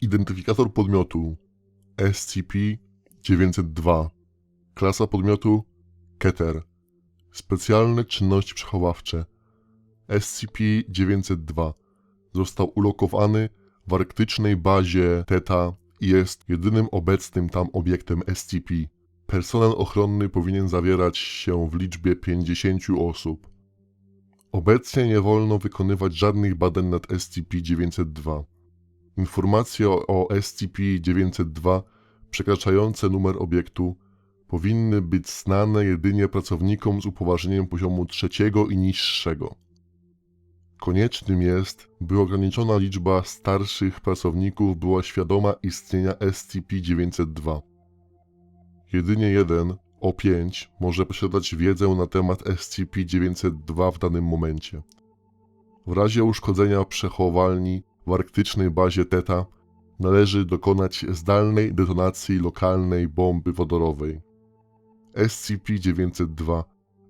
Identyfikator podmiotu SCP-902 Klasa podmiotu Keter Specjalne czynności przechowawcze SCP-902 został ulokowany w arktycznej bazie Teta i jest jedynym obecnym tam obiektem SCP. Personel ochronny powinien zawierać się w liczbie 50 osób. Obecnie nie wolno wykonywać żadnych badań nad SCP-902. Informacje o, o SCP-902 przekraczające numer obiektu powinny być znane jedynie pracownikom z upoważnieniem poziomu trzeciego i niższego. Koniecznym jest, by ograniczona liczba starszych pracowników była świadoma istnienia SCP-902. Jedynie jeden, O5, może posiadać wiedzę na temat SCP-902 w danym momencie. W razie uszkodzenia przechowalni w arktycznej bazie Teta należy dokonać zdalnej detonacji lokalnej bomby wodorowej. SCP-902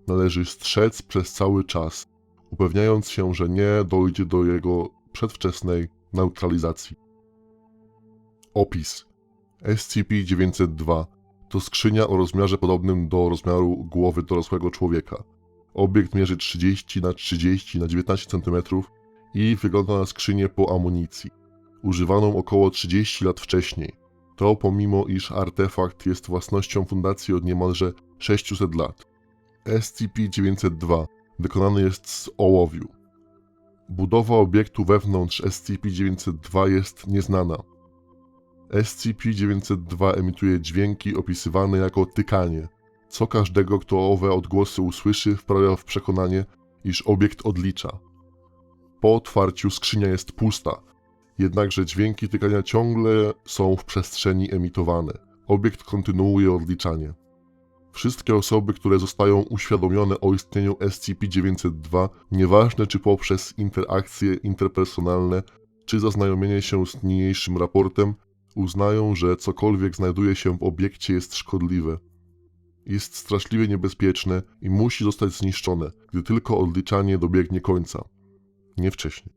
należy strzec przez cały czas, upewniając się, że nie dojdzie do jego przedwczesnej neutralizacji. Opis SCP-902 to skrzynia o rozmiarze podobnym do rozmiaru głowy dorosłego człowieka. Obiekt mierzy 30 na 30 na 19 cm i wygląda na skrzynię po amunicji, używaną około 30 lat wcześniej. To pomimo iż artefakt jest własnością fundacji od niemalże 600 lat. SCP-902 wykonany jest z ołowiu. Budowa obiektu wewnątrz SCP-902 jest nieznana. SCP-902 emituje dźwięki opisywane jako tykanie, co każdego, kto owe odgłosy usłyszy, wprawia w przekonanie, iż obiekt odlicza. Po otwarciu skrzynia jest pusta, jednakże dźwięki tykania ciągle są w przestrzeni emitowane. Obiekt kontynuuje odliczanie. Wszystkie osoby, które zostają uświadomione o istnieniu SCP-902, nieważne czy poprzez interakcje interpersonalne, czy zaznajomienie się z niniejszym raportem, uznają, że cokolwiek znajduje się w obiekcie jest szkodliwe. Jest straszliwie niebezpieczne i musi zostać zniszczone, gdy tylko odliczanie dobiegnie końca. Nie wcześniej.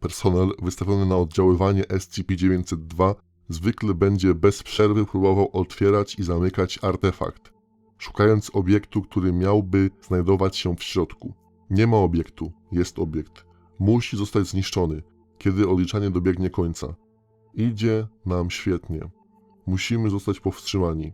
Personel wystawiony na oddziaływanie SCP-902 zwykle będzie bez przerwy próbował otwierać i zamykać artefakt, szukając obiektu, który miałby znajdować się w środku. Nie ma obiektu, jest obiekt. Musi zostać zniszczony, kiedy odliczanie dobiegnie końca. Idzie nam świetnie. Musimy zostać powstrzymani.